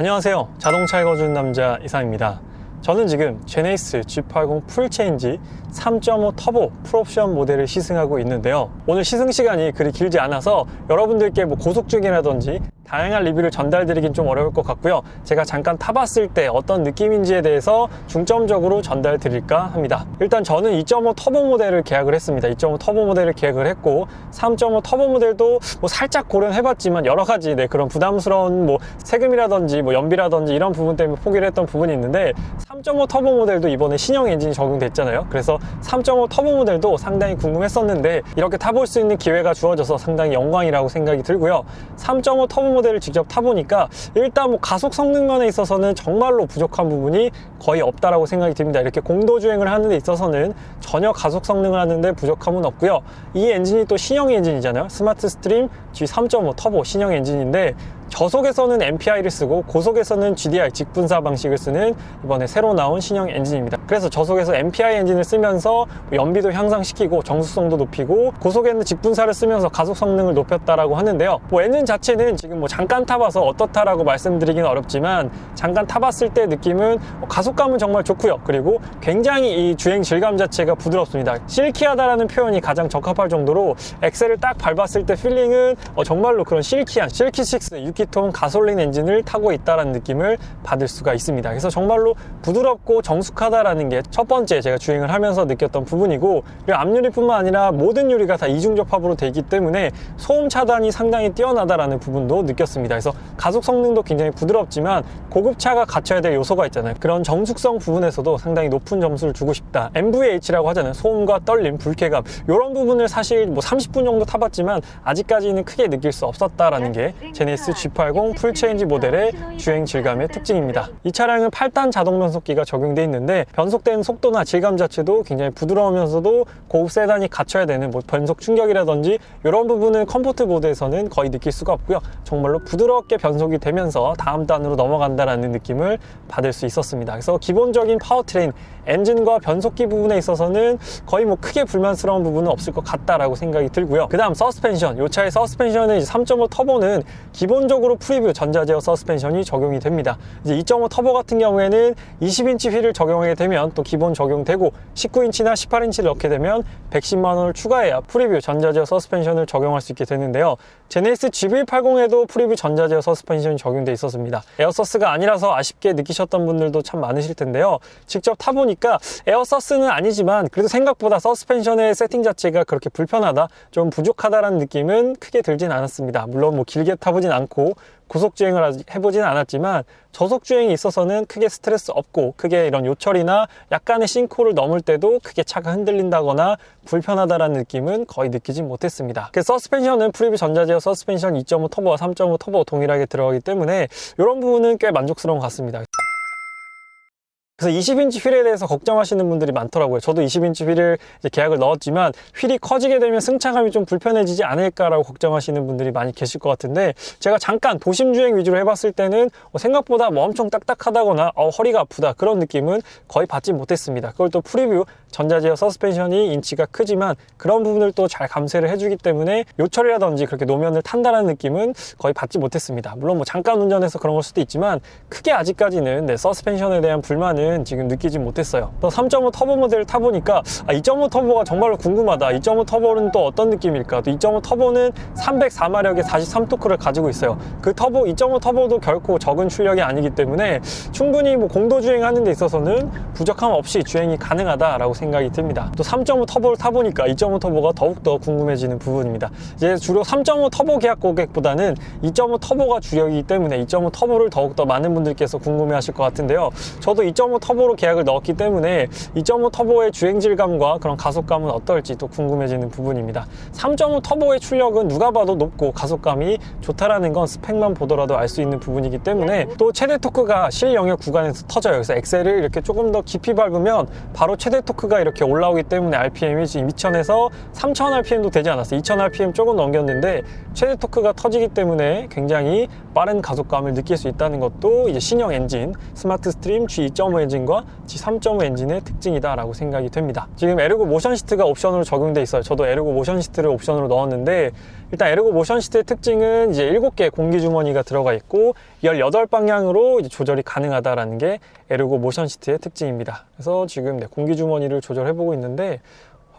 안녕하세요. 자동차 읽어주는 남자 이상입니다. 저는 지금 제네시스 G80 풀체인지 3.5 터보 풀옵션 모델을 시승하고 있는데요. 오늘 시승 시간이 그리 길지 않아서 여러분들께 뭐 고속 중이라든지 다양한 리뷰를 전달드리긴 좀 어려울 것 같고요. 제가 잠깐 타봤을 때 어떤 느낌인지에 대해서 중점적으로 전달드릴까 합니다. 일단 저는 2.5 터보 모델을 계약을 했습니다. 2.5 터보 모델을 계약을 했고 3.5 터보 모델도 뭐 살짝 고려해봤지만 여러 가지 네, 그런 부담스러운 뭐 세금이라든지 뭐 연비라든지 이런 부분 때문에 포기를 했던 부분이 있는데 3.5 터보 모델도 이번에 신형 엔진이 적용됐잖아요. 그래서 3.5 터보 모델도 상당히 궁금했었는데 이렇게 타볼 수 있는 기회가 주어져서 상당히 영광이라고 생각이 들고요. 3.5 터보 모델 을 직접 타보니까 일단 뭐 가속 성능면에 있어서는 정말로 부족한 부분이 거의 없다라고 생각이 듭니다. 이렇게 공도 주행을 하는 데 있어서는 전혀 가속 성능을 하는데 부족함은 없고요. 이 엔진이 또 신형 엔진이잖아요. 스마트 스트림 G3.5 터보 신형 엔진인데 저속에서는 MPI를 쓰고 고속에서는 GDI 직분사 방식을 쓰는 이번에 새로 나온 신형 엔진입니다. 그래서 저속에서 MPI 엔진을 쓰면서 뭐 연비도 향상시키고 정수성도 높이고 고속에는 직분사를 쓰면서 가속 성능을 높였다라고 하는데요. 뭐 엔진 자체는 지금 뭐 잠깐 타봐서 어떻다라고 말씀드리기는 어렵지만 잠깐 타봤을 때 느낌은 뭐 가속감은 정말 좋고요. 그리고 굉장히 이 주행 질감 자체가 부드럽습니다. 실키하다라는 표현이 가장 적합할 정도로 엑셀을 딱 밟았을 때 필링은 어, 정말로 그런 실키한 실키6 6기통 가솔린 엔진을 타고 있다는 느낌을 받을 수가 있습니다. 그래서 정말로 부드럽고 정숙하다라는 게 첫 번째 제가 주행을 하면서 느꼈던 부분이고 그리고 앞유리뿐만 아니라 모든 유리가 다 이중접합으로 되어 있기 때문에 소음 차단이 상당히 뛰어나다라는 부분도 느꼈습니다. 그래서 가속 성능도 굉장히 부드럽지만 고급차가 갖춰야 될 요소가 있잖아요. 그런 정숙성 부분에서도 상당히 높은 점수를 주고 싶다. MVH라고 하잖아요. 소음과 떨림, 불쾌감 이런 부분을 사실 뭐 30분 정도 타봤지만 아직까지는 크게 느낄 수 없었다라는 게 제네시스 G80 풀체인지 모델의 주행 질감의 특징입니다. 이 차량은 8단 자동 변속기가 적용되어 있는데 변 속된 속도나 질감 자체도 굉장히 부드러우면서도 고급 세단이 갖춰야 되는 뭐 변속 충격이라든지 이런 부분은 컴포트 모드에서는 거의 느낄 수가 없고요. 정말로 부드럽게 변속이 되면서 다음 단으로 넘어간다라는 느낌을 받을 수 있었습니다. 그래서 기본적인 파워트레인 엔진과 변속기 부분에 있어서는 거의 뭐 크게 불만스러운 부분은 없을 것 같다라고 생각이 들고요. 그 다음 서스펜션. 이 차의 서스펜션은 3.5 터보는 기본적으로 프리뷰 전자제어 서스펜션이 적용이 됩니다. 이제 2.5 터보 같은 경우에는 20인치 휠을 적용하게 되면 또 기본 적용되고 19인치나 18인치를 넣게 되면 110만 원을 추가해야 프리뷰 전자제어 서스펜션을 적용할 수 있게 되는데요. 제네시스 GV80에도 프리뷰 전자제어 서스펜션이 적용돼 있었습니다. 에어서스가 아니라서 아쉽게 느끼셨던 분들도 참 많으실 텐데요. 직접 타보니까 에어서스는 아니지만 그래도 생각보다 서스펜션의 세팅 자체가 그렇게 불편하다, 좀 부족하다라는 느낌은 크게 들진 않았습니다. 물론 뭐 길게 타보진 않고 고속 주행을 아직 해보진 않았지만 저속 주행에 있어서는 크게 스트레스 없고 크게 이런 요철이나 약간의 싱크홀을 넘을 때도 크게 차가 흔들린다거나 불편하다라는 느낌은 거의 느끼진 못했습니다. 그 서스펜션은 프리뷰 전자제어 서스펜션 2.5 터보와 3.5 터보 동일하게 들어가기 때문에 이런 부분은 꽤 만족스러운 것 같습니다. 그래서 20인치 휠에 대해서 걱정하시는 분들이 많더라고요. 저도 20인치 휠을 계약을 넣었지만 휠이 커지게 되면 승차감이 좀 불편해지지 않을까라고 걱정하시는 분들이 많이 계실 것 같은데 제가 잠깐 도심 주행 위주로 해봤을 때는 생각보다 뭐 엄청 딱딱하다거나 어, 허리가 아프다 그런 느낌은 거의 받지 못했습니다. 그걸 또 프리뷰 전자제어 서스펜션이 인치가 크지만 그런 부분을 또 잘 감쇄를 해주기 때문에 요철이라든지 그렇게 노면을 탄다는 느낌은 거의 받지 못했습니다. 물론 뭐 잠깐 운전해서 그런 걸 수도 있지만 크게 아직까지는 네, 서스펜션에 대한 불만은 지금 느끼지 못했어요. 또3.5 터보 모델을 타보니까 아, 2.5 터보가 정말로 궁금하다. 2.5 터보는 또 어떤 느낌일까? 또 2.5 터보는 304마력의 43토크를 가지고 있어요. 그 터보 2.5 터보도 결코 적은 출력이 아니기 때문에 충분히 뭐 공도 주행하는 데 있어서는 부족함 없이 주행이 가능하다라고 생각이 듭니다. 또 3.5 터보를 타보니까 2.5 터보가 더욱더 궁금해지는 부분입니다. 이제 주로 3.5 터보 계약 고객보다는 2.5 터보가 주력이기 때문에 2.5 터보를 더욱더 많은 분들께서 궁금해 하실 것 같은데요. 저도 2.5 터보로 계약을 넣었기 때문에 2.5 터보의 주행 질감과 그런 가속감은 어떨지 또 궁금해지는 부분입니다. 3.5 터보의 출력은 누가 봐도 높고 가속감이 좋다라는 건 스펙만 보더라도 알 수 있는 부분이기 때문에 또 최대 토크가 실 영역 구간에서 터져요. 그래서 엑셀을 이렇게 조금 더 깊이 밟으면 바로 최대 토크가 이렇게 올라오기 때문에 RPM이 지금 2000에서 3000 RPM도 되지 않았어요. 2000 RPM 조금 넘겼는데 최대 토크가 터지기 때문에 굉장히 빠른 가속감을 느낄 수 있다는 것도 이제 신형 엔진 스마트 스트림 G2.5 엔진 엔진과 G3.5 엔진의 특징이다 라고 생각이 됩니다. 지금 에르고 모션 시트가 옵션으로 적용돼 있어요. 저도 에르고 모션 시트를 옵션으로 넣었는데 일단 에르고 모션 시트의 특징은 이제 7개의 공기 주머니가 들어가 있고 18방향으로 조절이 가능하다라는 게 에르고 모션 시트의 특징입니다. 그래서 지금 네, 공기 주머니를 조절해 보고 있는데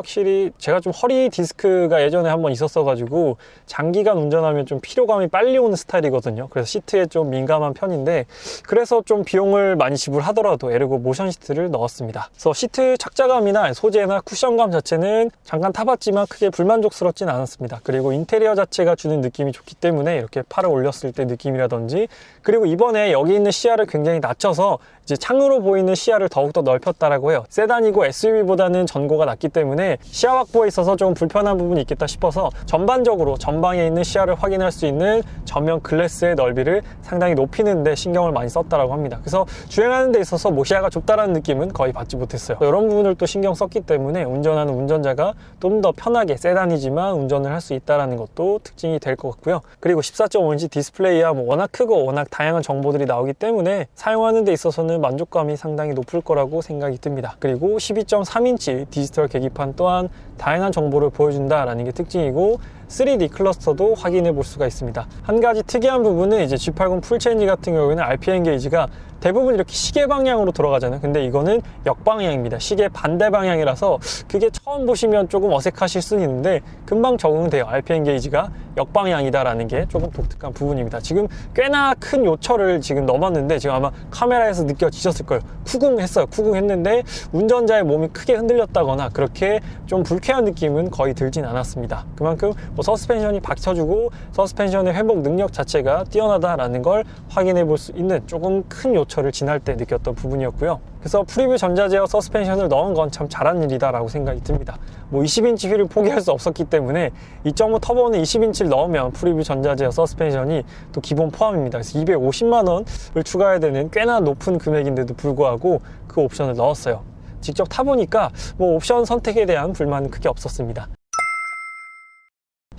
확실히 제가 좀 허리 디스크가 예전에 한번 있었어 가지고 장기간 운전하면 좀 피로감이 빨리 오는 스타일이거든요. 그래서 시트에 좀 민감한 편인데 그래서 좀 비용을 많이 지불하더라도 에르고 모션 시트를 넣었습니다. 그래서 시트 착자감이나 소재나 쿠션감 자체는 잠깐 타봤지만 크게 불만족스럽진 않았습니다. 그리고 인테리어 자체가 주는 느낌이 좋기 때문에 이렇게 팔을 올렸을 때 느낌이라든지 그리고 이번에 여기 있는 시야를 굉장히 낮춰서 이제 창으로 보이는 시야를 더욱더 넓혔다라고 해요. 세단이고 SUV보다는 전고가 낮기 때문에 시야 확보에 있어서 좀 불편한 부분이 있겠다 싶어서 전반적으로 전방에 있는 시야를 확인할 수 있는 전면 글래스의 넓이를 상당히 높이는데 신경을 많이 썼다라고 합니다. 그래서 주행하는 데 있어서 뭐 시야가 좁다라는 느낌은 거의 받지 못했어요. 이런 부분을 또 신경 썼기 때문에 운전하는 운전자가 좀 더 편하게 세단이지만 운전을 할 수 있다라는 것도 특징이 될 것 같고요. 그리고 14.5인치 디스플레이야 뭐 워낙 크고 워낙 다양한 정보들이 나오기 때문에 사용하는 데 있어서는 만족감이 상당히 높을 거라고 생각이 듭니다. 그리고 12.3인치 디지털 계기판 또한 다양한 정보를 보여준다라는 게 특징이고 3D 클러스터도 확인해 볼 수가 있습니다. 한 가지 특이한 부분은 이제 G80 풀체인지 같은 경우에는 RPM 게이지가 대부분 이렇게 시계 방향으로 돌아가잖아요. 근데 이거는 역방향입니다. 시계 반대 방향이라서 그게 처음 보시면 조금 어색하실 수는 있는데 금방 적응돼요. RPM 게이지가 역방향이다라는 게 조금 독특한 부분입니다. 지금 꽤나 큰 요철을 지금 넘었는데 지금 아마 카메라에서 느껴지셨을 거예요. 쿠궁했어요. 쿠궁했는데 운전자의 몸이 크게 흔들렸다거나 그렇게 좀 불쾌한 느낌은 거의 들진 않았습니다. 그만큼 뭐 서스펜션이 받쳐주고 서스펜션의 회복 능력 자체가 뛰어나다라는 걸 확인해 볼 수 있는 조금 큰 요철을 지날 때 느꼈던 부분이었고요. 그래서 프리뷰 전자제어 서스펜션을 넣은 건 참 잘한 일이다라고 생각이 듭니다. 뭐 20인치 휠을 포기할 수 없었기 때문에 2.5 터보는 20인치를 넣으면 프리뷰 전자제어 서스펜션이 또 기본 포함입니다. 그래서 250만 원을 추가해야 되는 꽤나 높은 금액인데도 불구하고 그 옵션을 넣었어요. 직접 타보니까 뭐 옵션 선택에 대한 불만은 크게 없었습니다.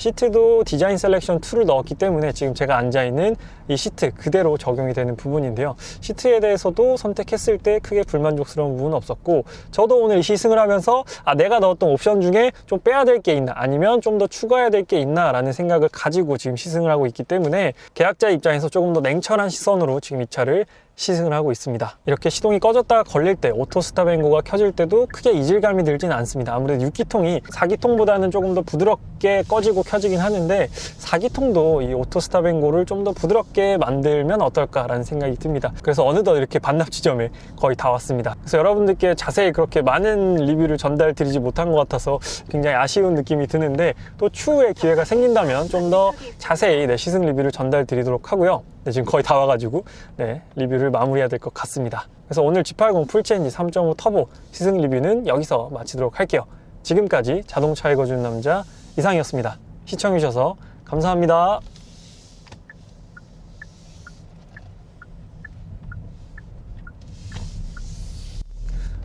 시트도 디자인 셀렉션 2를 넣었기 때문에 지금 제가 앉아있는 이 시트 그대로 적용이 되는 부분인데요. 시트에 대해서도 선택했을 때 크게 불만족스러운 부분은 없었고 저도 오늘 이 시승을 하면서 아 내가 넣었던 옵션 중에 좀 빼야 될 게 있나 아니면 좀 더 추가해야 될 게 있나 라는 생각을 가지고 지금 시승을 하고 있기 때문에 계약자 입장에서 조금 더 냉철한 시선으로 지금 이 차를 시승을 하고 있습니다. 이렇게 시동이 꺼졌다가 걸릴 때 오토 스탑 앵고가 켜질 때도 크게 이질감이 들지는 않습니다. 아무래도 6기통이 4기통보다는 조금 더 부드럽게 꺼지고 켜지긴 하는데 4기통도 이 오토 스탑 앵고를 좀 더 부드럽게 만들면 어떨까라는 생각이 듭니다. 그래서 어느덧 이렇게 반납 지점에 거의 다 왔습니다. 그래서 여러분들께 자세히 그렇게 많은 리뷰를 전달 드리지 못한 것 같아서 굉장히 아쉬운 느낌이 드는데 또 추후에 기회가 생긴다면 좀 더 자세히 네, 시승 리뷰를 전달 드리도록 하고요. 네, 지금 거의 다 와가지고 네, 리뷰를 마무리해야 될 것 같습니다. 그래서 오늘 G80 풀체인지 3.5 터보 시승 리뷰는 여기서 마치도록 할게요. 지금까지 자동차 읽어주는 남자 이상이었습니다. 시청해주셔서 감사합니다.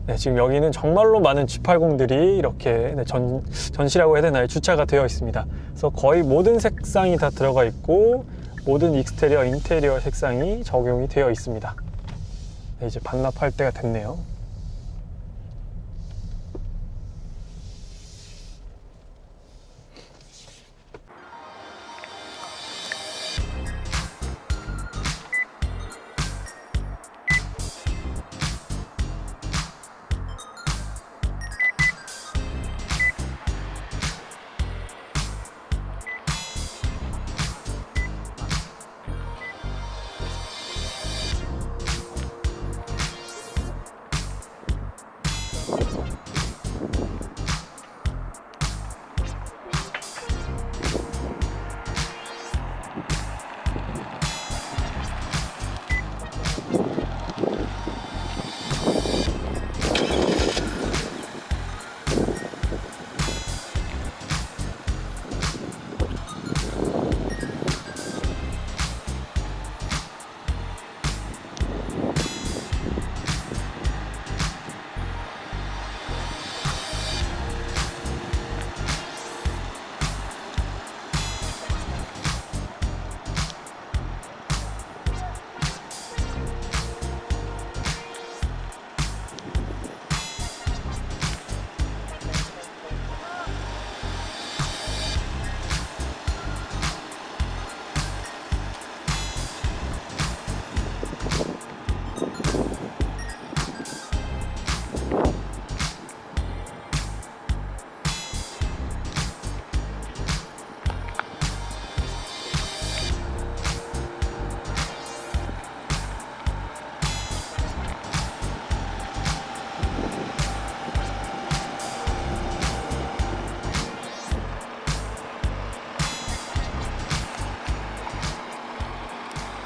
네, 지금 여기는 정말로 많은 G80들이 이렇게 네, 전, 전시라고 해야 되나요? 주차가 되어 있습니다. 그래서 거의 모든 색상이 다 들어가 있고 모든 익스테리어, 인테리어 색상이 적용이 되어 있습니다. 네, 이제 반납할 때가 됐네요.